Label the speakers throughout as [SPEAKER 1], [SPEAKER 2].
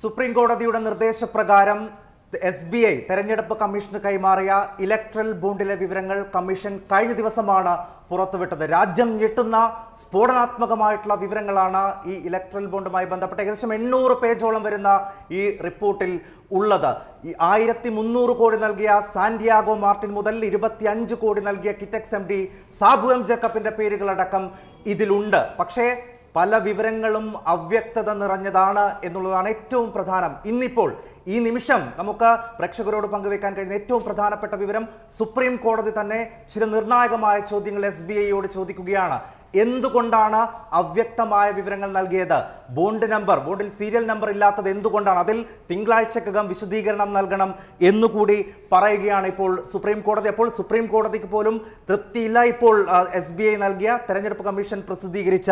[SPEAKER 1] Supreme കോടതിയുടെ നിർദ്ദേശപ്രകാരം S B I തെരഞ്ഞെടുപ്പ് കമ്മീഷന് കൈമാറിയ ഇലക്ട്രൽ ബോണ്ടിലെ വിവരങ്ങൾ കമ്മീഷൻ കഴിഞ്ഞ ദിവസമാണ് പുറത്തുവിട്ടത്. രാജ്യം ഞെട്ടുന്ന സ്ഫോടനാത്മകമായിട്ടുള്ള വിവരങ്ങളാണ് ഈ ഇലക്ട്രൽ ബോണ്ടുമായി ബന്ധപ്പെട്ട് ഏകദേശം എണ്ണൂറ് പേജോളം വരുന്ന ഈ റിപ്പോർട്ടിൽ ഉള്ളത്. ഈ ആയിരത്തി മുന്നൂറ് കോടി നൽകിയ സാന്റിയാഗോ മാർട്ടിൻ മുതൽ ഇരുപത്തി അഞ്ച് കോടി നൽകിയ Kitex M D Sabu M ജേക്കബിന്റെ പേരുകളടക്കം ഇതിലുണ്ട്. പക്ഷേ പല വിവരങ്ങളും അവ്യക്തത നിറഞ്ഞതാണ് എന്നുള്ളതാണ് ഏറ്റവും പ്രധാനം. ഇന്നിപ്പോൾ ഈ നിമിഷം നമുക്ക് പ്രേക്ഷകരോട് പങ്കുവെക്കാൻ കഴിയുന്ന ഏറ്റവും പ്രധാനപ്പെട്ട വിവരം സുപ്രീം കോടതി തന്നെ ചില നിർണായകമായ ചോദ്യങ്ങൾ എസ് ചോദിക്കുകയാണ്. എന്തുകൊണ്ടാണ് അവ്യക്തമായ വിവരങ്ങൾ നൽകിയത്? ബോണ്ട് നമ്പർ ബോണ്ടിൽ സീരിയൽ നമ്പർ ഇല്ലാത്തത് എന്തുകൊണ്ടാണ്? അതിൽ തിങ്കളാഴ്ചക്കകം വിശദീകരണം നൽകണം എന്നുകൂടി പറയുകയാണ് ഇപ്പോൾ സുപ്രീം കോടതി. അപ്പോൾ സുപ്രീം കോടതിക്ക് പോലും തൃപ്തിയില്ല ഇപ്പോൾ എസ് ബി ഐ നൽകിയ തെരഞ്ഞെടുപ്പ് കമ്മീഷൻ പ്രസിദ്ധീകരിച്ച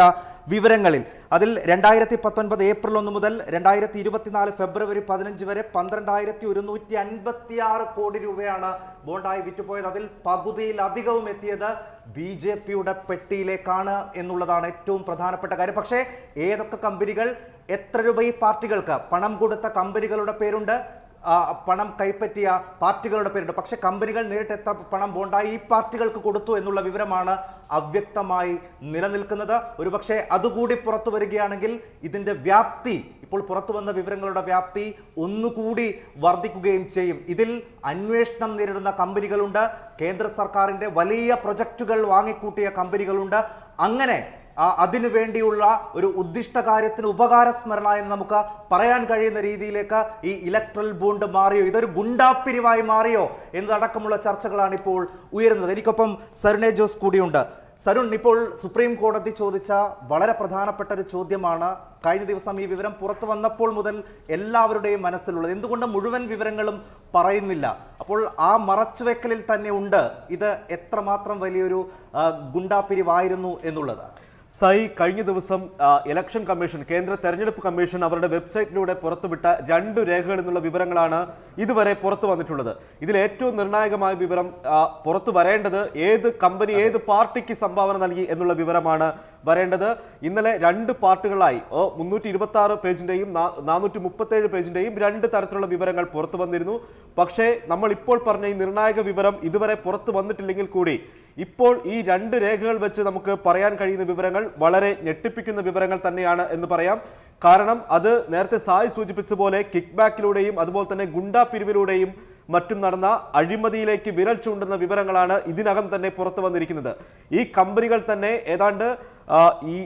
[SPEAKER 1] വിവരങ്ങളിൽ. അതിൽ രണ്ടായിരത്തി പത്തൊൻപത് ഏപ്രിൽ ഒന്ന് മുതൽ രണ്ടായിരത്തി ഇരുപത്തിനാല് ഫെബ്രുവരി പതിനഞ്ച് വരെ പന്ത്രണ്ടായിരത്തി ഒരുന്നൂറ്റി അൻപത്തി ആറ് കോടി രൂപയാണ് ബോണ്ടായി വിറ്റുപോയത്. അതിൽ പകുതിയിലധികവും എത്തിയത് ബി ജെ പിയുടെ പെട്ടിയിലേക്കാണ് എന്നുള്ളതാണ് ഏറ്റവും പ്രധാനപ്പെട്ട കാര്യം. പക്ഷേ ഏതൊക്കെ കമ്പനികൾ എത്ര രൂപ ഈ പാർട്ടികൾക്ക് പണം കൊടുത്ത കമ്പനികളുടെ പേരുണ്ട്? പണം കൈപ്പറ്റിയ പാർട്ടികളുടെ പേരുണ്ട്. പക്ഷേ കമ്പനികൾ നേരിട്ട് എത്ര പണം ബോണ്ടായി ഈ പാർട്ടികൾക്ക് കൊടുത്തു എന്നുള്ള വിവരമാണ് അവ്യക്തമായി നിലനിൽക്കുന്നത്. ഒരുപക്ഷെ അതുകൂടി പുറത്തു വരികയാണെങ്കിൽ ഇതിന്റെ വ്യാപ്തി ഇപ്പോൾ പുറത്തു വന്ന വിവരങ്ങളുടെ വ്യാപ്തി ഒന്നുകൂടി വർദ്ധിക്കുകയും ചെയ്യും. ഇതിൽ അന്വേഷണം നേരിടുന്ന കമ്പനികളുണ്ട്. കേന്ദ്ര സർക്കാരിന്റെ വലിയ പ്രൊജക്റ്റുകൾ വാങ്ങിക്കൂട്ടിയ കമ്പനികളുണ്ട്. അങ്ങനെ അതിനു വേണ്ടിയുള്ള ഒരു ഉദ്ദിഷ്ട കാര്യത്തിന് ഉപകാരസ്മരണ എന്ന് നമുക്ക് പറയാൻ കഴിയുന്ന രീതിയിലേക്ക് ഈ ഇലക്ട്രൽ ബോണ്ട് മാറിയോ ഇതൊരു ഗുണ്ടാപ്പിരിവായി മാറിയോ എന്നതടക്കമുള്ള ചർച്ചകളാണ് ഇപ്പോൾ ഉയരുന്നത്. എനിക്കൊപ്പം സരുണെ ജോസ് കൂടിയുണ്ട്. സരുൺ ഇപ്പോൾ സുപ്രീം കോടതി ചോദിച്ച വളരെ പ്രധാനപ്പെട്ട ഒരു ചോദ്യമാണ്. കഴിഞ്ഞ ദിവസം ഈ വിവരം പുറത്തു വന്നപ്പോൾ മുതൽ എല്ലാവരുടെയും മനസ്സിലുള്ളത്. എന്തുകൊണ്ട് മുഴുവൻ വിവരങ്ങളും പറയുന്നില്ല? അപ്പോൾ ആ മറച്ചുവെക്കലിൽ തന്നെ ഉണ്ട്. ഇത് എത്രമാത്രം വലിയൊരു ഗുണ്ടാപ്പിരിവായിരുന്നു എന്നുള്ളത്?
[SPEAKER 2] സൈ കഴിഞ്ഞ ദിവസം ഇലക്ഷൻ കമ്മീഷൻ കേന്ദ്ര തെരഞ്ഞെടുപ്പ് കമ്മീഷൻ അവരുടെ വെബ്സൈറ്റിലൂടെ പുറത്തുവിട്ട രണ്ട് രേഖകളിൽ നിന്നുള്ള വിവരങ്ങളാണ് ഇതുവരെ പുറത്തു വന്നിട്ടുള്ളത്. ഇതിൽ ഏറ്റവും നിർണായകമായ വിവരം പുറത്തു വരേണ്ടത് ഏത് കമ്പനി ഏത് പാർട്ടിക്ക് സംഭാവന നൽകി എന്നുള്ള വിവരമാണ് വരേണ്ടത്. ഇന്നലെ രണ്ട് പാർട്ടുകളായി മുന്നൂറ്റി ഇരുപത്തി ആറ് പേജിന്റെയും നാനൂറ്റി മുപ്പത്തേഴ് പേജിന്റെയും രണ്ട് തരത്തിലുള്ള വിവരങ്ങൾ പുറത്തു വന്നിരുന്നു. പക്ഷേ നമ്മൾ ഇപ്പോൾ പറഞ്ഞ ഈ നിർണായക വിവരം ഇതുവരെ പുറത്തു വന്നിട്ടില്ലെങ്കിൽ കൂടി ഇപ്പോൾ ഈ രണ്ട് രേഖകൾ വെച്ച് നമുക്ക് പറയാൻ കഴിയുന്ന വിവരങ്ങൾ വളരെ ഞെട്ടിപ്പിക്കുന്ന വിവരങ്ങൾ തന്നെയാണ് എന്ന് പറയാം. കാരണം അത് നേരത്തെ സായി സൂചിപ്പിച്ച പോലെ കിക്ക് ബാക്കിലൂടെയും അതുപോലെ തന്നെ ഗുണ്ടാ പിരിവിലൂടെയും മറ്റും നടന്ന അഴിമതിയിലേക്ക് വിരൽ ചൂണ്ടുന്ന വിവരങ്ങളാണ് ഇതിനകം തന്നെ പുറത്തു വന്നിരിക്കുന്നത്. ഈ കമ്പനികൾ തന്നെ ഏതാണ്ട് ഈ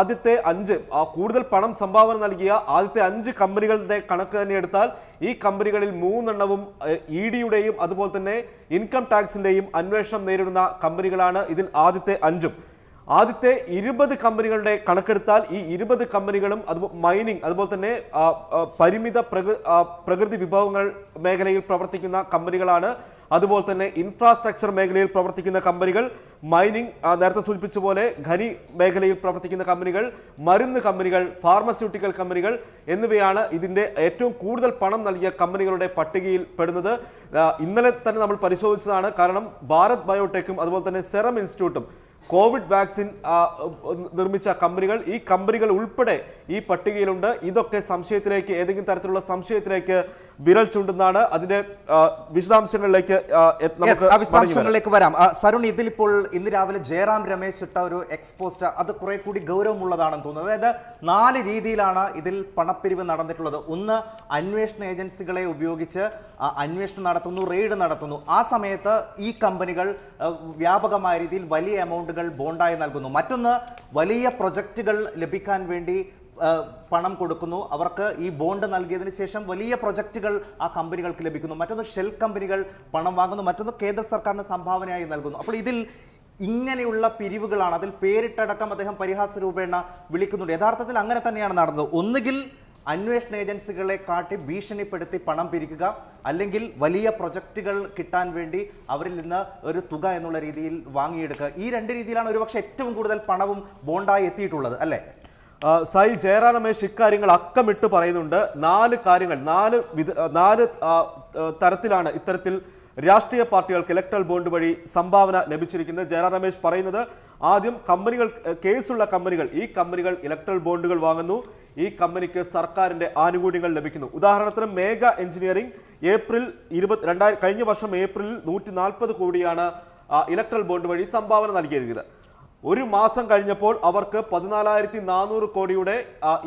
[SPEAKER 2] ആദ്യത്തെ അഞ്ച് കൂടുതൽ പണം സംഭാവന നൽകിയ ആദ്യത്തെ അഞ്ച് കമ്പനികളുടെ കണക്ക് തന്നെ എടുത്താൽ ഈ കമ്പനികളിൽ മൂന്നെണ്ണവും ഇ ഡിയുടെയും അതുപോലെ തന്നെ ഇൻകം ടാക്സിന്റെയും അന്വേഷണം നേരിടുന്ന കമ്പനികളാണ് ഇതിൽ ആദ്യത്തെ അഞ്ചും. ആദ്യത്തെ ഇരുപത് കമ്പനികളുടെ കണക്കെടുത്താൽ ഈ ഇരുപത് കമ്പനികളും അതുപോലെ മൈനിങ് അതുപോലെ തന്നെ പരിമിത പ്രകൃ പ്രകൃതി വിഭവങ്ങൾ മേഖലയിൽ പ്രവർത്തിക്കുന്ന കമ്പനികളാണ്. അതുപോലെ തന്നെ ഇൻഫ്രാസ്ട്രക്ചർ മേഖലയിൽ പ്രവർത്തിക്കുന്ന കമ്പനികൾ മൈനിങ് നേരത്തെ സൂചിപ്പിച്ച പോലെ ഖനി മേഖലയിൽ പ്രവർത്തിക്കുന്ന കമ്പനികൾ മരുന്ന് കമ്പനികൾ ഫാർമസ്യൂട്ടിക്കൽ കമ്പനികൾ എന്നിവയാണ് ഇതിന്റെ ഏറ്റവും കൂടുതൽ പണം നൽകിയ കമ്പനികളുടെ പട്ടികയിൽ പെടുന്നത്. ഇന്നലെ തന്നെ നമ്മൾ പരിശോധിച്ചതാണ്. കാരണം ഭാരത് ബയോടെക്കും അതുപോലെ തന്നെ സെറം ഇൻസ്റ്റിറ്റ്യൂട്ടും കോവിഡ് വാക്സിൻ നിർമ്മിച്ച കമ്പനികൾ ഈ കമ്പനികൾ ഉൾപ്പെടെ ഈ പട്ടികയിലുണ്ട്. ഇതൊക്കെ സംശയത്തിലേക്ക് ഏതെങ്കിലും തരത്തിലുള്ള സംശയത്തിലേക്ക് വിരൽ ചൂണ്ടുന്നതാണ്. അതിന്റെ വിശദാംശങ്ങളിലേക്ക്.
[SPEAKER 1] വിശദാംശങ്ങളിലേക്ക് വരാം. സരുൺ ഇതിലിപ്പോൾ ഇന്ന് രാവിലെ ജയറാം രമേശ് ഇട്ട ഒരു എക്സ്പോസ്റ്റ് അത് കുറെ കൂടി ഗൗരവമുള്ളതാണെന്ന് തോന്നുന്നത് അതായത് നാല് രീതിയിലാണ് ഇതിൽ പണപ്പിരിവ് നടന്നിട്ടുള്ളത്. ഒന്ന് അന്വേഷണ ഏജൻസികളെ ഉപയോഗിച്ച് അന്വേഷണം നടത്തുന്നു റെയ്ഡ് നടത്തുന്നു. ആ സമയത്ത് ഈ കമ്പനികൾ വ്യാപകമായ രീതിയിൽ വലിയ എമൗണ്ടുകൾ ബോണ്ടായി നൽകുന്നു. മറ്റൊന്ന് വലിയ പ്രൊജക്റ്റുകൾ ലഭിക്കാൻ വേണ്ടി പണം കൊടുക്കുന്നു. അവർക്ക് ഈ ബോണ്ട് നൽകിയതിന് ശേഷം വലിയ പ്രൊജക്റ്റുകൾ ആ കമ്പനികൾക്ക് ലഭിക്കുന്നു. മറ്റൊന്ന് ഷെൽ കമ്പനികൾ പണം വാങ്ങുന്നു. മറ്റൊന്ന് കേന്ദ്ര സർക്കാരിന് സംഭാവനയായി നൽകുന്നു. അപ്പോൾ ഇതിൽ ഇങ്ങനെയുള്ള പിരിവുകളാണ്. അതിൽ പേരിട്ടടക്കം അദ്ദേഹം പരിഹാസ രൂപേണ വിളിക്കുന്നുണ്ട്. യഥാർത്ഥത്തിൽ അങ്ങനെ തന്നെയാണ് നടന്നത്. ഒന്നുകിൽ അന്വേഷണ ഏജൻസികളെ കാട്ടി ഭീഷണിപ്പെടുത്തി പണം പിരിക്കുക അല്ലെങ്കിൽ വലിയ പ്രൊജക്റ്റുകൾ കിട്ടാൻ വേണ്ടി അവരിൽ നിന്ന് ഒരു തുക എന്നുള്ള രീതിയിൽ വാങ്ങിയെടുക്കുക. ഈ രണ്ട് രീതിയിലാണ് ഒരുപക്ഷെ ഏറ്റവും കൂടുതൽ പണവും ബോണ്ടായി എത്തിയിട്ടുള്ളത് അല്ലേ?
[SPEAKER 2] സായി ജയറാം രമേശ് ഇക്കാര്യങ്ങൾ അക്കമിട്ട് പറയുന്നുണ്ട്. നാല് കാര്യങ്ങൾ നാല് വിധ നാല് തരത്തിലാണ് ഇത്തരത്തിൽ രാഷ്ട്രീയ പാർട്ടികൾക്ക് ഇലക്ട്രൽ ബോണ്ട് വഴി സംഭാവന ലഭിച്ചിരിക്കുന്നത്. ജയറാം രമേശ് പറയുന്നത് ആദ്യം കമ്പനികൾ കേസുള്ള കമ്പനികൾ ഈ കമ്പനികൾ ഇലക്ട്രൽ ബോണ്ടുകൾ വാങ്ങുന്നു. ഈ കമ്പനിക്ക് സർക്കാരിന്റെ ആനുകൂല്യങ്ങൾ ലഭിക്കുന്നു. ഉദാഹരണത്തിന് മേഘ എഞ്ചിനീയറിംഗ് ഏപ്രിൽ ഇരുപത് രണ്ടായിരം കഴിഞ്ഞ വർഷം ഏപ്രിലിൽ നൂറ്റി നാൽപ്പത് കോടിയാണ് ഇലക്ട്രൽ ബോണ്ട് വഴി സംഭാവന നൽകിയിരിക്കുന്നത്. ഒരു മാസം കഴിഞ്ഞപ്പോൾ അവർക്ക് പതിനാലായിരത്തി നാനൂറ് കോടിയുടെ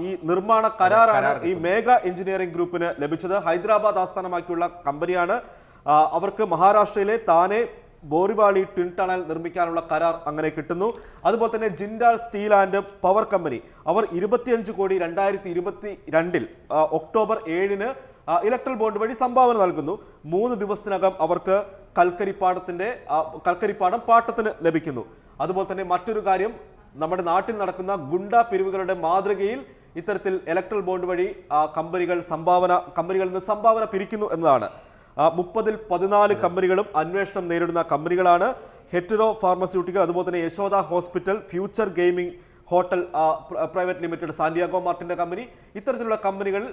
[SPEAKER 2] ഈ നിർമ്മാണ കരാറാണ് ഈ മേഘ എഞ്ചിനീയറിംഗ് ഗ്രൂപ്പിന് ലഭിച്ചത്. ഹൈദരാബാദ് ആസ്ഥാനമാക്കിയുള്ള കമ്പനിയാണ്. അവർക്ക് മഹാരാഷ്ട്രയിലെ താനെ ബോറിവാളി ട്വിൻ ടണൽ നിർമ്മിക്കാനുള്ള കരാർ അങ്ങനെ കിട്ടുന്നു. അതുപോലെ തന്നെ Jindal steel and power company. അവർ ഇരുപത്തിയഞ്ച് കോടി രണ്ടായിരത്തി ഇരുപത്തി രണ്ടിൽ ഒക്ടോബർ ഏഴിന് ഇലക്ട്രൽ ബോണ്ട് വഴി സംഭാവന നൽകുന്നു. മൂന്ന് ദിവസത്തിനകം അവർക്ക് കൽക്കരിപ്പാടത്തിന്റെ കൽക്കരിപ്പാടം പാട്ടത്തിന് ലഭിക്കുന്നു. അതുപോലെ തന്നെ മറ്റൊരു കാര്യം നമ്മുടെ നാട്ടിൽ നടക്കുന്ന ഗുണ്ട പിരിവുകളുടെ മാതൃകയിൽ ഇത്തരത്തിൽ ഇലക്ട്രൽ ബോണ്ട് വഴി കമ്പനികൾ സംഭാവന കമ്പനികളിൽ നിന്ന് സംഭാവന പിരിക്കുന്നു എന്നതാണ്. മുപ്പതിൽ പതിനാല് കമ്പനികളും അന്വേഷണം നേരിടുന്ന കമ്പനികളാണ് ഹെറ്ററോ ഫാർമസ്യൂട്ടിക്കൽ അതുപോലെ തന്നെ Yashoda hospital future gaming hotel private limited Santiago മാർട്ടിന്റെ company. ഇത്തരത്തിലുള്ള കമ്പനികൾ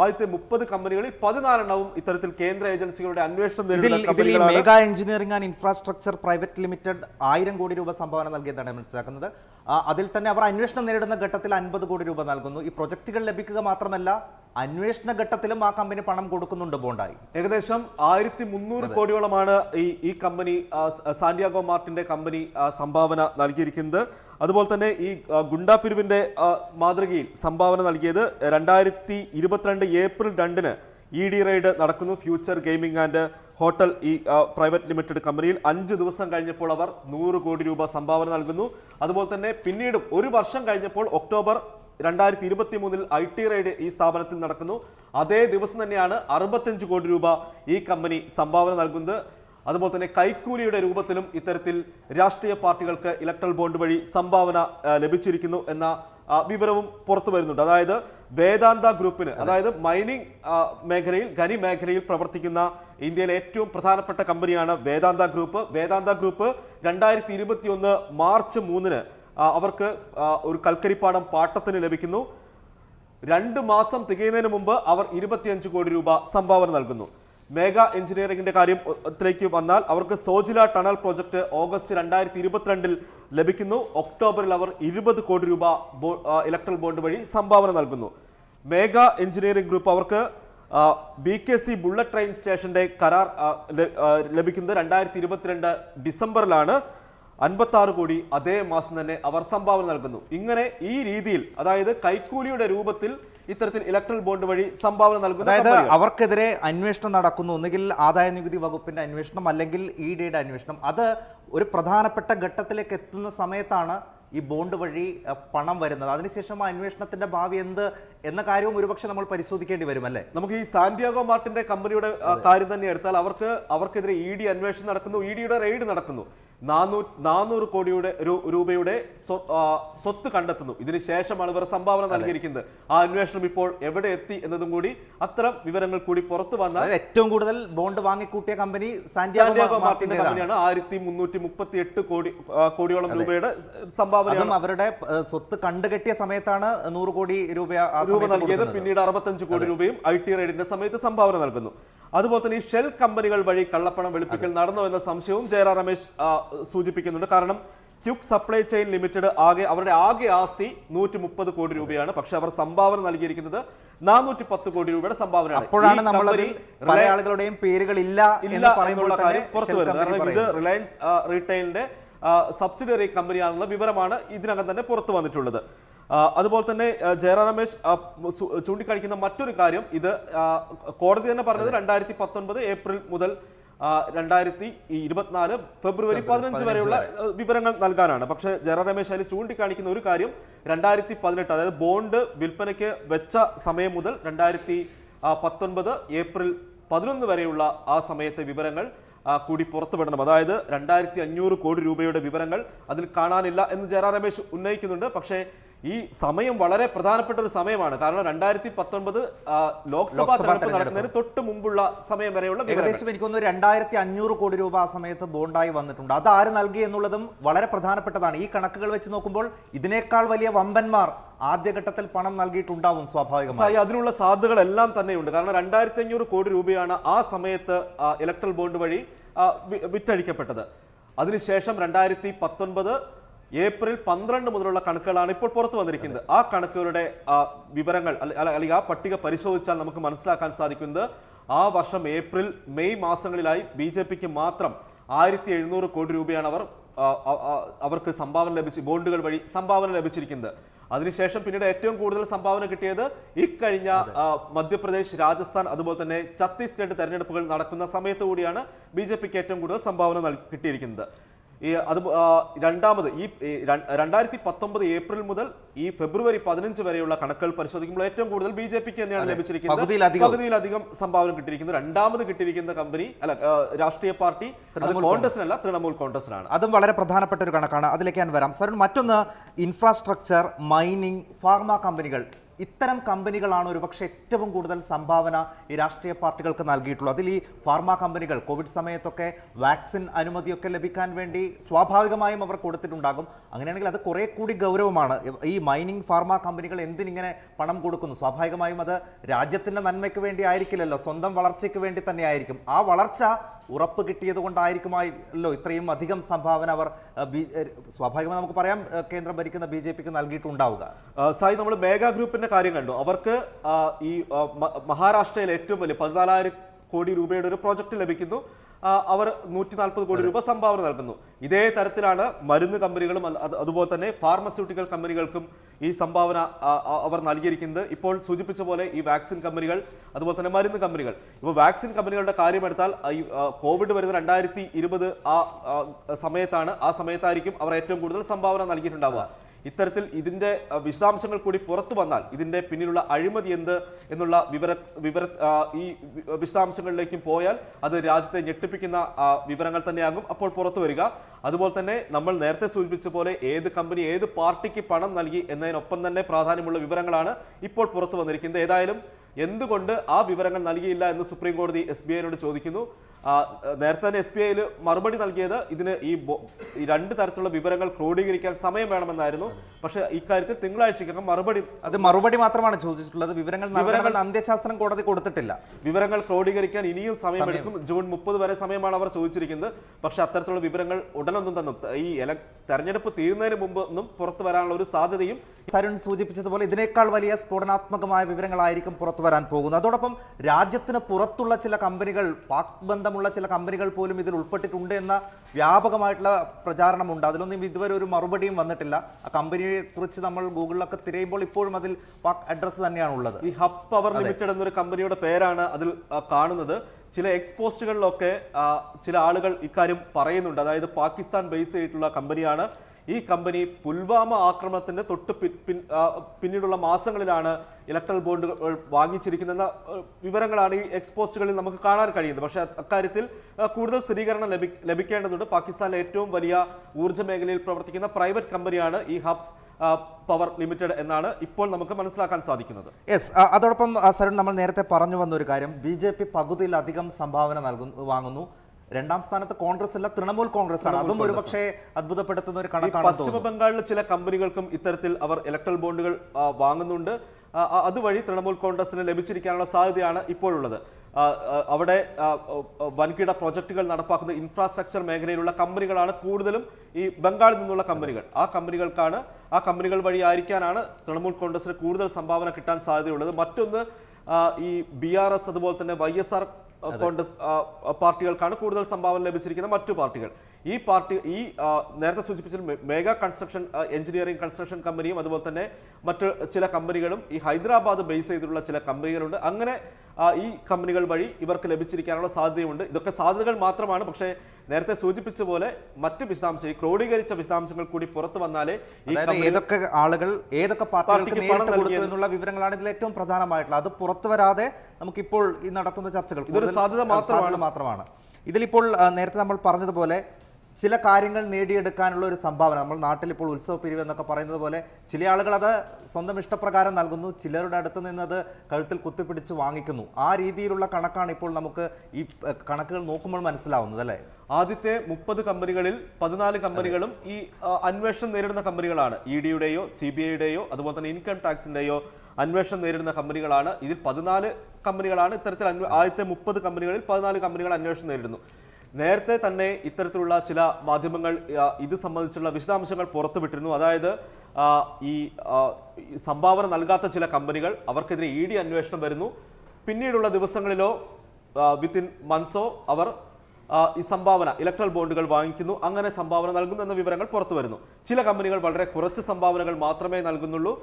[SPEAKER 2] ആദ്യത്തെ മുപ്പത് കമ്പനികളിൽ പതിനാലെണ്ണവും ഇത്തരത്തിൽ കേന്ദ്ര ഏജൻസികളുടെ അന്വേഷണം നേരിടുന്ന
[SPEAKER 1] ഈ engineering and infrastructure private limited ആയിരം കോടി രൂപ സംഭാവന നൽകിയതാണ് മനസ്സിലാക്കുന്നത്. അതിൽ തന്നെ അവർ അന്വേഷണം നേരിടുന്ന ഘട്ടത്തിൽ അൻപത് കോടി രൂപ നൽകുന്നു. ഈ പ്രൊജക്ടുകൾ ലഭിക്കുക മാത്രമല്ല അന്വേഷണ ഘട്ടത്തിലും ആ കമ്പനി പണം കൊടുക്കുന്നുണ്ട് ബോണ്ടായി.
[SPEAKER 2] ഏകദേശം ആയിരത്തി മുന്നൂറ് കോടിയോളമാണ് ഈ ഈ കമ്പനി സാന്റിയാഗോ മാർട്ടിന്റെ കമ്പനി സംഭാവന നൽകിയിരിക്കുന്നത്. അതുപോലെ തന്നെ ഈ ഗുണ്ടാപിരിവിന്റെ മാതൃകയിൽ സംഭാവന നൽകിയത് രണ്ടായിരത്തി ഇരുപത്തിരണ്ട് ഏപ്രിൽ രണ്ടിന് ഇ ഡി റെയ്ഡ് നടക്കുന്നു ഫ്യൂച്ചർ ഗെയിമിംഗ് ആൻഡ് ഹോട്ടൽ ഈ പ്രൈവറ്റ് ലിമിറ്റഡ് കമ്പനിയിൽ. അഞ്ച് ദിവസം കഴിഞ്ഞപ്പോൾ അവർ നൂറ് കോടി രൂപ സംഭാവന നൽകുന്നു. അതുപോലെ തന്നെ പിന്നീടും ഒരു വർഷം കഴിഞ്ഞപ്പോൾ ഒക്ടോബർ രണ്ടായിരത്തി ഇരുപത്തി മൂന്നിൽ ഐ ടി റൈഡ് ഈ സ്ഥാപനത്തിൽ നടക്കുന്നു. അതേ ദിവസം തന്നെയാണ് അറുപത്തഞ്ച് കോടി രൂപ ഈ കമ്പനി സംഭാവന നൽകുന്നത്. അതുപോലെ തന്നെ കൈക്കൂലിയുടെ രൂപത്തിലും ഇത്തരത്തിൽ രാഷ്ട്രീയ പാർട്ടികൾക്ക് ഇലക്ട്രൽ ബോണ്ട് വഴി സംഭാവന ലഭിച്ചിരിക്കുന്നു എന്ന വിവരവും പുറത്തു വരുന്നുണ്ട്. അതായത് വേദാന്ത ഗ്രൂപ്പിന് അതായത് മൈനിങ് മേഖലയിൽ ഖനി മേഖലയിൽ പ്രവർത്തിക്കുന്ന ഇന്ത്യയിലെ ഏറ്റവും പ്രധാനപ്പെട്ട കമ്പനിയാണ് വേദാന്ത ഗ്രൂപ്പ്. വേദാന്ത ഗ്രൂപ്പ് രണ്ടായിരത്തി മാർച്ച് മൂന്നിന് അവർക്ക് ഒരു കൽക്കരിപ്പാടം പാട്ടത്തിന് ലഭിക്കുന്നു. രണ്ട് മാസം തികയുന്നതിന് മുമ്പ് അവർ ഇരുപത്തിയഞ്ച് കോടി രൂപ സംഭാവന നൽകുന്നു. മേഘ എഞ്ചിനീയറിംഗിന്റെ കാര്യത്തിലേക്ക് വന്നാൽ അവർക്ക് സോജില ടണൽ പ്രോജക്റ്റ് ഓഗസ്റ്റ് രണ്ടായിരത്തി ഇരുപത്തിരണ്ടിൽ ലഭിക്കുന്നു. ഒക്ടോബറിൽ അവർ ഇരുപത് കോടി രൂപ ഇലക്ട്രൽ ബോണ്ട് വഴി സംഭാവന നൽകുന്നു. മേഘ എഞ്ചിനീയറിംഗ് ഗ്രൂപ്പ് അവർക്ക് B K C bullet train സ്റ്റേഷന്റെ കരാർ ലഭിക്കുന്നത് രണ്ടായിരത്തി ഇരുപത്തിരണ്ട് ഡിസംബറിലാണ്. അൻപത്തി ആറ് കോടി അതേ മാസം തന്നെ അവർ സംഭാവന നൽകുന്നു. ഇങ്ങനെ ഈ രീതിയിൽ അതായത് കൈക്കൂലിയുടെ രൂപത്തിൽ ഇത്തരത്തിൽ ഇലക്ട്രൽ ബോണ്ട് വഴി സംഭാവന നൽകുന്നു
[SPEAKER 1] അതായത് അവർക്കെതിരെ അന്വേഷണം നടക്കുന്നു. ഒന്നുകിൽ ആദായ നികുതി വകുപ്പിന്റെ അന്വേഷണം അല്ലെങ്കിൽ ഇ ഡിയുടെ അന്വേഷണം. അത് ഒരു പ്രധാനപ്പെട്ട ഘട്ടത്തിലേക്ക് എത്തുന്ന സമയത്താണ് ഈ ബോണ്ട് വഴി പണം വരുന്നത്. അതിനുശേഷം ആ അന്വേഷണത്തിന്റെ ഭാവി എന്ത് എന്ന കാര്യവും ഒരുപക്ഷെ നമ്മൾ പരിശോധിക്കേണ്ടി വരും അല്ലേ?
[SPEAKER 2] നമുക്ക് ഈ സാന്റിയാഗോ മാർട്ടിന്റെ കമ്പനിയുടെ കാര്യം തന്നെ എടുത്താൽ അവർക്ക് അവർക്കെതിരെ ഇ ഡി അന്വേഷണം നടക്കുന്നു ഇ ഡിയുടെ റെയ്ഡ് നടക്കുന്നു. നാനൂ നാനൂറ് കോടിയുടെ രൂപയുടെ സ്വത്ത് കണ്ടെത്തുന്നു. ഇതിന് ശേഷമാണ് ഇവർ സംഭാവന നൽകിയിരിക്കുന്നത്. ആ അന്വേഷണം ഇപ്പോൾ എവിടെ എത്തി എന്നതും കൂടി അത്തരം വിവരങ്ങൾ കൂടി പുറത്തു വന്നാൽ
[SPEAKER 1] ഏറ്റവും കൂടുതൽ ബോണ്ട് വാങ്ങിക്കൂട്ടിയ കമ്പനി
[SPEAKER 2] സാന്റിയാഗോ മാർട്ടിന്റെ കമ്പനിയാണ് ആയിരത്തി മുന്നൂറ്റി മുപ്പത്തി എട്ട് കോടി കോടിയോളം രൂപയുടെ
[SPEAKER 1] സംഭാവന അവരുടെ സ്വത്ത് കണ്ടുകെട്ടിയ സമയത്താണ് നൂറ് കോടി രൂപ
[SPEAKER 2] രൂപ നൽകിയത്. പിന്നീട് അറുപത്തഞ്ച് കോടി രൂപയും ഐ ടി റൈഡിന്റെ സമയത്ത് സംഭാവന നൽകുന്നു. അതുപോലെ തന്നെ ഈ ഷെൽ കമ്പനികൾ വഴി കള്ളപ്പണം വെളുപ്പിക്കൽ നടന്നുവെന്ന സംശയവും ജയറാം രമേശ് സൂചിപ്പിക്കുന്നുണ്ട്. കാരണം ക്യുക് സപ്ലൈ ചെയിൻ ലിമിറ്റഡ് ആകെ അവരുടെ ആകെ ആസ്തി നൂറ്റി മുപ്പത് കോടി രൂപയാണ്. പക്ഷെ അവർ സംഭാവന നൽകിയിരിക്കുന്നത് നാനൂറ്റി പത്ത് കോടി രൂപയുടെ സംഭാവനയാണ്.
[SPEAKER 1] അപ്പോഴാണ് നമ്മൾ പല ആളുകളുടെയും പേരുകൾ ഇല്ല
[SPEAKER 2] ഇല്ല എന്നുള്ള കാര്യം പുറത്തു വരുന്നത്. കാരണം ഇത് റിലയൻസ് റീറ്റെയിലിന്റെ സബ്സിഡിയറി കമ്പനിയാണെന്നുള്ള വിവരമാണ് ഇതിനകം തന്നെ പുറത്തു വന്നിട്ടുള്ളത്. അതുപോലെ തന്നെ ജയറാം രമേശ് ചൂണ്ടിക്കാണിക്കുന്ന മറ്റൊരു കാര്യം ഇത് കോടതി തന്നെ പറഞ്ഞത് രണ്ടായിരത്തി പത്തൊൻപത് ഏപ്രിൽ മുതൽ രണ്ടായിരത്തി ഇരുപത്തിനാല് ഫെബ്രുവരി പതിനഞ്ച് വരെയുള്ള വിവരങ്ങൾ നൽകാനാണ്. പക്ഷെ ജയറാം രമേശ് അതിൽ ചൂണ്ടിക്കാണിക്കുന്ന ഒരു കാര്യം രണ്ടായിരത്തി പതിനെട്ട് അതായത് ബോണ്ട് വിൽപ്പനയ്ക്ക് വെച്ച സമയം മുതൽ രണ്ടായിരത്തി പത്തൊൻപത് ഏപ്രിൽ പതിനൊന്ന് വരെയുള്ള ആ സമയത്തെ വിവരങ്ങൾ കൂടി പുറത്തുവിടണം. അതായത് രണ്ടായിരത്തി അഞ്ഞൂറ് കോടി രൂപയുടെ വിവരങ്ങൾ അതിൽ കാണാനില്ല എന്ന് ജയറാം രമേശ് ഉന്നയിക്കുന്നുണ്ട്. പക്ഷേ ഈ സമയം വളരെ പ്രധാനപ്പെട്ട ഒരു സമയമാണ്. കാരണം രണ്ടായിരത്തി പത്തൊൻപത് ലോക്സഭാ തെരഞ്ഞെടുപ്പ്. നടക്കുന്നതിന് തൊട്ട് മുമ്പുള്ള സമയം വരെയുള്ള
[SPEAKER 1] ഏകദേശം എനിക്കൊന്ന് രണ്ടായിരത്തി അഞ്ഞൂറ് കോടി രൂപ ആ സമയത്ത് ബോണ്ടായി വന്നിട്ടുണ്ട്. അത് ആര് നൽകി എന്നുള്ളതും വളരെ പ്രധാനപ്പെട്ടതാണ്. ഈ കണക്കുകൾ വെച്ച് നോക്കുമ്പോൾ ഇതിനേക്കാൾ വലിയ വമ്പന്മാർ ആദ്യഘട്ടത്തിൽ പണം നൽകിയിട്ടുണ്ടാവും സ്വാഭാവികമായി.
[SPEAKER 2] അതിനുള്ള സാധ്യതകളെല്ലാം തന്നെയുണ്ട്. കാരണം രണ്ടായിരത്തി അഞ്ഞൂറ് കോടി രൂപയാണ് ആ സമയത്ത് ഇലക്ട്രൽ ബോണ്ട് വഴി വിറ്റഴിക്കപ്പെട്ടത്. അതിനുശേഷം രണ്ടായിരത്തി പത്തൊൻപത് ഏപ്രിൽ പന്ത്രണ്ട് മുതലുള്ള കണക്കുകളാണ് ഇപ്പോൾ പുറത്തു വന്നിരിക്കുന്നത്. ആ കണക്കുകളുടെ വിവരങ്ങൾ അല്ല- അല്ല- അല്ലെങ്കിൽ ആ പട്ടിക പരിശോധിച്ചാൽ നമുക്ക് മനസ്സിലാക്കാൻ സാധിക്കുന്നത് ആ വർഷം ഏപ്രിൽ മെയ് മാസങ്ങളിലായി ബി ജെ പിക്ക് മാത്രം ആയിരത്തി എഴുന്നൂറ് കോടി രൂപയാണ് അവർ അവർക്ക് സംഭാവന ലഭിച്ച് ബോണ്ടുകൾ വഴി സംഭാവന ലഭിച്ചിരിക്കുന്നത്. അതിനുശേഷം പിന്നീട് ഏറ്റവും കൂടുതൽ സംഭാവന കിട്ടിയത് ഇക്കഴിഞ്ഞ മധ്യപ്രദേശ് രാജസ്ഥാൻ അതുപോലെ തന്നെ ഛത്തീസ്ഗഡ് തെരഞ്ഞെടുപ്പുകൾ നടക്കുന്ന സമയത്ത് കൂടിയാണ് ബി ജെ പിക്ക് ഏറ്റവും കൂടുതൽ സംഭാവന കിട്ടിയിരിക്കുന്നത്. അത് രണ്ടാമത് ഈ രണ്ടായിരത്തി പത്തൊമ്പത് ഏപ്രിൽ മുതൽ ഈ ഫെബ്രുവരി പതിനഞ്ച് വരെയുള്ള കണക്കുകൾ പരിശോധിക്കുമ്പോൾ ഏറ്റവും കൂടുതൽ ബി ജെ പിക്ക് തന്നെയാണ് ലഭിച്ചിരിക്കുന്നത്.
[SPEAKER 1] പകുതിയിലധികം.
[SPEAKER 2] സംഭാവന കിട്ടിയിരിക്കുന്നത് രണ്ടാമത് കിട്ടിയിരിക്കുന്ന കമ്പനി അല്ല രാഷ്ട്രീയ പാർട്ടി കോൺഗ്രസിനല്ല തൃണമൂൽ കോൺഗ്രസിനാണ്.
[SPEAKER 1] അതും വളരെ പ്രധാനപ്പെട്ട ഒരു കണക്കാണ്. അതിലേക്ക് ഞാൻ വരാം. സാറിന് മറ്റൊന്ന് ഇൻഫ്രാസ്ട്രക്ചർ മൈനിങ് ഫാർമ കമ്പനികൾ ഇത്തരം കമ്പനികളാണ് ഒരുപക്ഷെ ഏറ്റവും കൂടുതൽ സംഭാവന ഈ രാഷ്ട്രീയ പാർട്ടികൾക്ക് നൽകിയിട്ടുള്ളത്. അതിൽ ഈ ഫാർമ കമ്പനികൾ കോവിഡ് സമയത്തൊക്കെ വാക്സിൻ അനുമതിയൊക്കെ ലഭിക്കാൻ വേണ്ടി സ്വാഭാവികമായും അവർ കൊടുത്തിട്ടുണ്ടാകും. അങ്ങനെയാണെങ്കിൽ അത് കുറെ കൂടി ഗൗരവമാണ്. ഈ മൈനിങ് ഫാർമ കമ്പനികൾ എന്തിനിങ്ങനെ പണം കൊടുക്കുന്നു? സ്വാഭാവികമായും അത് രാജ്യത്തിന്റെ നന്മയ്ക്ക് വേണ്ടി ആയിരിക്കില്ലല്ലോ. സ്വന്തം വളർച്ചയ്ക്ക് വേണ്ടി തന്നെ ആയിരിക്കും ആ വളർച്ച ഉറപ്പ് കിട്ടിയത് കൊണ്ടായിരിക്കുമല്ലോ ഇത്രയും അധികം സംഭാവന അവർ സ്വാഭാവികമായി നമുക്ക് പറയാം കേന്ദ്രം ഭരിക്കുന്ന ബി ജെ പിക്ക് നൽകിയിട്ടുണ്ടാവുക.
[SPEAKER 2] സായി നമ്മൾ മേഘാ ഗ്രൂപ്പിന്റെ കാര്യം കണ്ടു. അവർക്ക് ഈ മഹാരാഷ്ട്രയിൽ ഏറ്റവും വലിയ പതിനാലായിരം കോടി രൂപയുടെ ഒരു പ്രോജക്റ്റ് ലഭിക്കുന്നു. അവർ നൂറ്റി നാൽപ്പത് കോടി രൂപ സംഭാവന നൽകുന്നു. ഇതേ തരത്തിലാണ് മരുന്ന് കമ്പനികളും അതുപോലെ തന്നെ ഫാർമസ്യൂട്ടിക്കൽ കമ്പനികൾക്കും ഈ സംഭാവന അവർ നൽകിയിരിക്കുന്നത്. ഇപ്പോൾ സൂചിപ്പിച്ച പോലെ ഈ വാക്സിൻ കമ്പനികൾ അതുപോലെ തന്നെ മരുന്ന് കമ്പനികൾ. ഇപ്പോൾ വാക്സിൻ കമ്പനികളുടെ കാര്യമെടുത്താൽ ഈ കോവിഡ് വരുന്ന രണ്ടായിരത്തി ഇരുപത് ആ, സമയത്താണ് ആ സമയത്തായിരിക്കും അവർ ഏറ്റവും കൂടുതൽ സംഭാവന നൽകിയിട്ടുണ്ടാവുക. ഇത്തരത്തിൽ ഇതിന്റെ വിശദാംശങ്ങൾ കൂടി പുറത്തു വന്നാൽ ഇതിന്റെ പിന്നിലുള്ള അഴിമതി എന്ത് എന്നുള്ള വിവര വിവര ഈ വിശദാംശങ്ങളിലേക്കും പോയാൽ അത് രാജ്യത്തെ ഞെട്ടിപ്പിക്കുന്ന വിവരങ്ങൾ തന്നെയാകും. അപ്പോൾ പുറത്തു വരിക. അതുപോലെ തന്നെ നമ്മൾ നേരത്തെ സൂചിപ്പിച്ച പോലെ ഏത് കമ്പനി ഏത് പാർട്ടിക്ക് പണം നൽകി എന്നതിനൊപ്പം തന്നെ പ്രാധാന്യമുള്ള വിവരങ്ങളാണ് ഇപ്പോൾ പുറത്തു വന്നിരിക്കുന്നത്. ഏതായാലും എന്തുകൊണ്ട് ആ വിവരങ്ങൾ നൽകിയില്ല എന്ന് സുപ്രീം കോടതി എസ് ചോദിക്കുന്നു. നേരത്തെ തന്നെ എസ് ബി ഐയിൽ മറുപടി നൽകിയത് ഇതിന് ഈ രണ്ട് തരത്തിലുള്ള വിവരങ്ങൾ ക്രോഡീകരിക്കാൻ സമയം വേണമെന്നായിരുന്നു. പക്ഷെ ഇക്കാര്യത്തിൽ തിങ്കളാഴ്ചക്കകം മറുപടി
[SPEAKER 1] അത് മറുപടി മാത്രമാണ് ചോദിച്ചിട്ടുള്ളത്. വിവരങ്ങൾ വിവരങ്ങൾ അന്ത്യശാസ്ത്രം കോടതി കൊടുത്തിട്ടില്ല.
[SPEAKER 2] വിവരങ്ങൾ ക്രോഡീകരിക്കാൻ ഇനിയും സമയമെടുക്കും ജൂൺ മുപ്പത് വരെ സമയമാണ് അവർ ചോദിച്ചിരിക്കുന്നത്. പക്ഷെ അത്തരത്തിലുള്ള വിവരങ്ങൾ ഉടനൊന്നും തന്നെ. ഈ ഇല തെരഞ്ഞെടുപ്പ് തീരുന്നതിന് മുമ്പ് ഒന്നും പുറത്തു വരാനുള്ള ഒരു സാധ്യതയും
[SPEAKER 1] സരുൺ സൂചിപ്പിച്ചതുപോലെ ഇതിനേക്കാൾ വലിയ സ്ഫോടനാത്മകമായ വിവരങ്ങളായിരിക്കും പുറത്തു വരാൻ പോകുന്നത്. അതോടൊപ്പം രാജ്യത്തിന് പുറത്തുള്ള ചില കമ്പനികൾ പാക് ബന്ധമുള്ള ചില കമ്പനികൾ പോലും ഇതിൽ ഉൾപ്പെട്ടിട്ടുണ്ട് എന്ന വ്യാപകമായിട്ടുള്ള പ്രചാരണമുണ്ട്. അതിലൊന്നും ഇതുവരെ ഒരു മറുപടിയും വന്നിട്ടില്ല. ആ കമ്പനിയെ കുറിച്ച് നമ്മൾ ഗൂഗിളിലൊക്കെ തിരയുമ്പോൾ ഇപ്പോഴും അതിൽ അഡ്രസ്സ് തന്നെയാണ് ഉള്ളത്
[SPEAKER 2] ഈ ഹബ്സ് പവർ ലിമിറ്റഡ് എന്നൊരു കമ്പനിയുടെ പേരാണ് അതിൽ കാണുന്നത്. ചില എക്സ്പോസ്റ്റുകളിലൊക്കെ ചില ആളുകൾ ഇക്കാര്യം പറയുന്നുണ്ട്. അതായത് പാകിസ്ഥാൻ ബേസ് ചെയ്തിട്ടുള്ള കമ്പനിയാണ്. ഈ കമ്പനി പുൽവാമ ആക്രമണത്തിന്റെ തൊട്ട് പിന്നീടുള്ള മാസങ്ങളിലാണ് ഇലക്ട്രൽ ബോണ്ടുകൾ വാങ്ങിച്ചിരിക്കുന്ന വിവരങ്ങളാണ് ഈ എക്സ്പോസ്റ്റുകളിൽ നമുക്ക് കാണാൻ കഴിയുന്നത്. പക്ഷെ അക്കാര്യത്തിൽ കൂടുതൽ സ്ഥിരീകരണം ലഭി ലഭിക്കേണ്ടതുണ്ട്. പാകിസ്ഥാനിലെ ഏറ്റവും വലിയ ഊർജ മേഖലയിൽ പ്രവർത്തിക്കുന്ന പ്രൈവറ്റ് കമ്പനിയാണ് ഈ ഹബ്സ് പവർ ലിമിറ്റഡ് എന്നാണ് ഇപ്പോൾ നമുക്ക് മനസ്സിലാക്കാൻ സാധിക്കുന്നത്.
[SPEAKER 1] യെസ് അതോടൊപ്പം സരുൺ നമ്മൾ നേരത്തെ പറഞ്ഞു വന്ന ഒരു കാര്യം. ബി ജെ പി പകുതിയിലധികം സംഭാവന നൽകുന്നു വാങ്ങുന്നു. രണ്ടാം സ്ഥാനത്ത് കോൺഗ്രസ് അല്ല തൃണമൂൽ കോൺഗ്രസ് ആണ്. അതും ഒരു പക്ഷേ അത്ഭുതപ്പെടുത്തുന്ന ഒരു കണക്കാണ്
[SPEAKER 2] പശ്ചിമ ബംഗാളിലെ ചില കമ്പനികൾക്കും ഇത്തരത്തിൽ അവർ ഇലക്ട്രൽ ബോണ്ടുകൾ വാങ്ങുന്നുണ്ട്. അതുവഴി തൃണമൂൽ കോൺഗ്രസിന് ലഭിച്ചിരിക്കാനുള്ള സാധ്യതയാണ് ഇപ്പോഴുള്ളത്. അവിടെ വൻകിട പ്രൊജക്ടുകൾ നടപ്പാക്കുന്ന ഇൻഫ്രാസ്ട്രക്ചർ മേഖലയിലുള്ള കമ്പനികളാണ് കൂടുതലും ഈ ബംഗാളിൽ നിന്നുള്ള കമ്പനികൾ. ആ കമ്പനികൾക്കാണ് ആ കമ്പനികൾ വഴി ആയിരിക്കാനാണ് തൃണമൂൽ കോൺഗ്രസിന് കൂടുതൽ സംഭാവന കിട്ടാൻ സാധ്യതയുള്ളത്. മറ്റൊന്ന് ഈ ബി ആർ എസ് അതുപോലെ തന്നെ വൈ എസ് ആർ കോൺഗ്രസ് പാർട്ടികൾക്കാണ് കൂടുതൽ സംഭാവന ലഭിച്ചിരിക്കുന്ന മറ്റു പാർട്ടികൾ. ഈ പാർട്ടി ഈ നേരത്തെ സൂചിപ്പിച്ച മെഗാ കൺസ്ട്രക്ഷൻ എഞ്ചിനീയറിംഗ് കൺസ്ട്രക്ഷൻ കമ്പനിയും അതുപോലെ തന്നെ മറ്റ് ചില കമ്പനികളും ഈ ഹൈദരാബാദ് ബേസ് ചെയ്തിട്ടുള്ള ചില കമ്പനികളുണ്ട്. അങ്ങനെ ഈ കമ്പനികൾ വഴി ഇവർക്ക് ലഭിച്ചിരിക്കാനുള്ള സാധ്യതയുണ്ട്. ഇതൊക്കെ സാധ്യതകൾ മാത്രമാണ്. പക്ഷേ നേരത്തെ സൂചിപ്പിച്ച പോലെ മറ്റ് വിശദാംശം ഈ ക്രോഡീകരിച്ച വിശദാംശങ്ങൾ കൂടി പുറത്തു വന്നാലേ
[SPEAKER 1] ഏതൊക്കെ ആളുകൾ ഏതൊക്കെ പാർട്ടികൾക്ക്
[SPEAKER 2] പണം
[SPEAKER 1] കൊടുത്തു എന്നുള്ള വിവരങ്ങളാണ് ഇതിൽ ഏറ്റവും പ്രധാനമായിട്ടുള്ളത്. അത് പുറത്തു വരാതെ നമുക്കിപ്പോൾ ഈ നടത്തുന്ന ചർച്ചകൾ
[SPEAKER 2] ഇതൊരു സാധ്യത മാത്രമാണ്.
[SPEAKER 1] ഇതിലിപ്പോൾ നേരത്തെ നമ്മൾ പറഞ്ഞതുപോലെ ചില കാര്യങ്ങൾ നേടിയെടുക്കാനുള്ള ഒരു സംഭാവന. നമ്മൾ നാട്ടിൽ ഇപ്പോൾ ഉത്സവ പിരിവ് എന്നൊക്കെ പറയുന്നത് പോലെ ചില ആളുകൾ അത് സ്വന്തം ഇഷ്ടപ്രകാരം നൽകുന്നു. ചിലരുടെ അടുത്ത് നിന്നത് കഴുത്തിൽ കുത്തിപ്പിടിച്ച് വാങ്ങിക്കുന്നു. ആ രീതിയിലുള്ള കണക്കാണ് ഇപ്പോൾ നമുക്ക് ഈ കണക്കുകൾ നോക്കുമ്പോൾ മനസ്സിലാവുന്നത് അല്ലേ?
[SPEAKER 2] ആദ്യത്തെ മുപ്പത് കമ്പനികളിൽ പതിനാല് കമ്പനികളും ഈ അന്വേഷണം നേരിടുന്ന കമ്പനികളാണ്. ഇ ഡിയുടെയോ സി ബി ഐയുടെയോ അതുപോലെ തന്നെ ഇൻകം ടാക്സിന്റെയോ അന്വേഷണം നേരിടുന്ന കമ്പനികളാണ്. ഇതിൽ പതിനാല് കമ്പനികളാണ്. ഇത്തരത്തിൽ ആദ്യത്തെ മുപ്പത് കമ്പനികളിൽ പതിനാല് കമ്പനികൾ അന്വേഷണം നേരിടുന്നു. നേരത്തെ തന്നെ ഇത്തരത്തിലുള്ള ചില മാധ്യമങ്ങൾ ഇത് സംബന്ധിച്ചുള്ള വിശദാംശങ്ങൾ പുറത്തുവിട്ടിരുന്നു. അതായത് ഈ സംഭാവന നൽകാത്ത ചില കമ്പനികൾ അവർക്കെതിരെ ഇ ഡി അന്വേഷണം വരുന്നു. പിന്നീടുള്ള ദിവസങ്ങളിലോ വിത്തിൻ മന്ത്സോ അവർ ഈ സംഭാവന ഇലക്ട്രൽ ബോണ്ടുകൾ വാങ്ങിക്കുന്നു. അങ്ങനെ സംഭാവന നൽകുന്നു എന്ന വിവരങ്ങൾ പുറത്തു വരുന്നു ചില കമ്പനികൾ വളരെ കുറച്ച് സംഭാവനകൾ മാത്രമേ നൽകുന്നുള്ളൂ.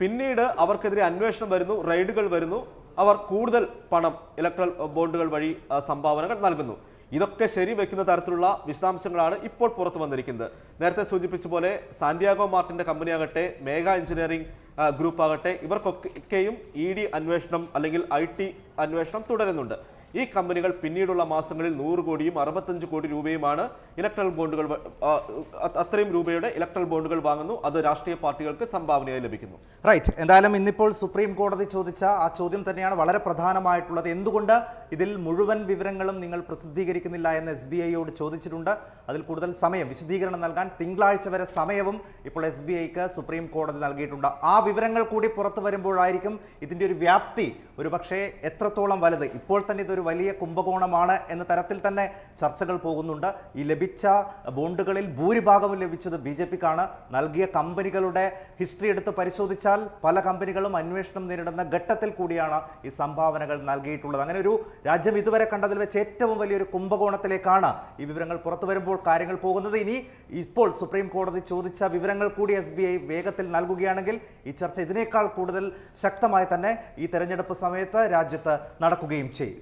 [SPEAKER 2] പിന്നീട് അവർക്കെതിരെ അന്വേഷണം വരുന്നു റെയ്ഡുകൾ വരുന്നു. അവർ കൂടുതൽ പണം ഇലക്ട്രൽ ബോണ്ടുകൾ വഴി സംഭാവനകൾ നൽകുന്നു. ഇതൊക്കെ ശരിവെക്കുന്ന തരത്തിലുള്ള വിശദാംശങ്ങളാണ് ഇപ്പോൾ പുറത്തു വന്നിരിക്കുന്നത്. നേരത്തെ സൂചിപ്പിച്ച പോലെ സാന്റിയാഗോ മാർട്ടിന്റെ കമ്പനിയാകട്ടെ മേഘ എഞ്ചിനീയറിംഗ് ഗ്രൂപ്പ് ആകട്ടെ ഇവർക്കൊക്കെയും ഇ ഡി അന്വേഷണം അല്ലെങ്കിൽ ഐ ടി അന്വേഷണം തുടരുന്നുണ്ട്. ഈ കമ്പനികൾ പിന്നീടുള്ള മാസങ്ങളിൽ നൂറ് കോടിയും അറുപത്തഞ്ച് കോടി രൂപയുമാണ് ഇലക്ട്രൽ ബോണ്ടുകൾ അത്രയും രൂപയുടെ ഇലക്ട്രൽ ബോണ്ടുകൾ വാങ്ങുന്നു. അത് രാഷ്ട്രീയ പാർട്ടികൾക്ക് സംഭാവനയായി ലഭിക്കുന്നു.
[SPEAKER 1] റൈറ്റ്. എന്തായാലും ഇന്നിപ്പോൾ സുപ്രീം കോടതി ചോദിച്ച ആ ചോദ്യം തന്നെയാണ് വളരെ പ്രധാനമായിട്ടുള്ളത്. എന്തുകൊണ്ട് ഇതിൽ മുഴുവൻ വിവരങ്ങളും നിങ്ങൾ പ്രസിദ്ധീകരിക്കുന്നില്ല എന്ന് എസ് ബി ഐയോട് ചോദിച്ചിട്ടുണ്ട്. അതിൽ കൂടുതൽ സമയം വിശദീകരണം നൽകാൻ തിങ്കളാഴ്ച വരെ സമയവും ഇപ്പോൾ എസ് ബി ഐക്ക് സുപ്രീം കോടതി നൽകിയിട്ടുണ്ട്. ആ വിവരങ്ങൾ കൂടി പുറത്തു വരുമ്പോഴായിരിക്കും ഇതിന്റെ ഒരു വ്യാപ്തി ഒരു പക്ഷേ എത്രത്തോളം വലുത്? ഇപ്പോൾ തന്നെ ഇതൊരു വലിയ കുംഭകോണമാണ് എന്ന തരത്തിൽ തന്നെ ചർച്ചകൾ പോകുന്നുണ്ട്. ഈ ലഭിച്ച ബോണ്ടുകളിൽ ഭൂരിഭാഗവും ലഭിച്ചത് ബി ജെ പിക്കാണ്. നൽകിയ കമ്പനികളുടെ ഹിസ്റ്ററി എടുത്ത് പരിശോധിച്ചാൽ പല കമ്പനികളും അന്വേഷണം നേരിടുന്ന ഘട്ടത്തിൽ കൂടിയാണ് ഈ സംഭാവനകൾ നൽകിയിട്ടുള്ളത്. അങ്ങനെ ഒരു രാജ്യം ഇതുവരെ കണ്ടതിൽ വെച്ച് ഏറ്റവും വലിയൊരു കുംഭകോണത്തിലേക്കാണ് ഈ വിവരങ്ങൾ പുറത്തു വരുമ്പോൾ കാര്യങ്ങൾ പോകുന്നത്. ഇനി ഇപ്പോൾ സുപ്രീം കോടതി ചോദിച്ച വിവരങ്ങൾ കൂടി എസ് വേഗത്തിൽ നൽകുകയാണെങ്കിൽ ഈ ചർച്ച ഇതിനേക്കാൾ കൂടുതൽ ശക്തമായി തന്നെ ഈ തെരഞ്ഞെടുപ്പ് സമയത്ത് രാജ്യത്ത് നടക്കുകയും ചെയ്യും.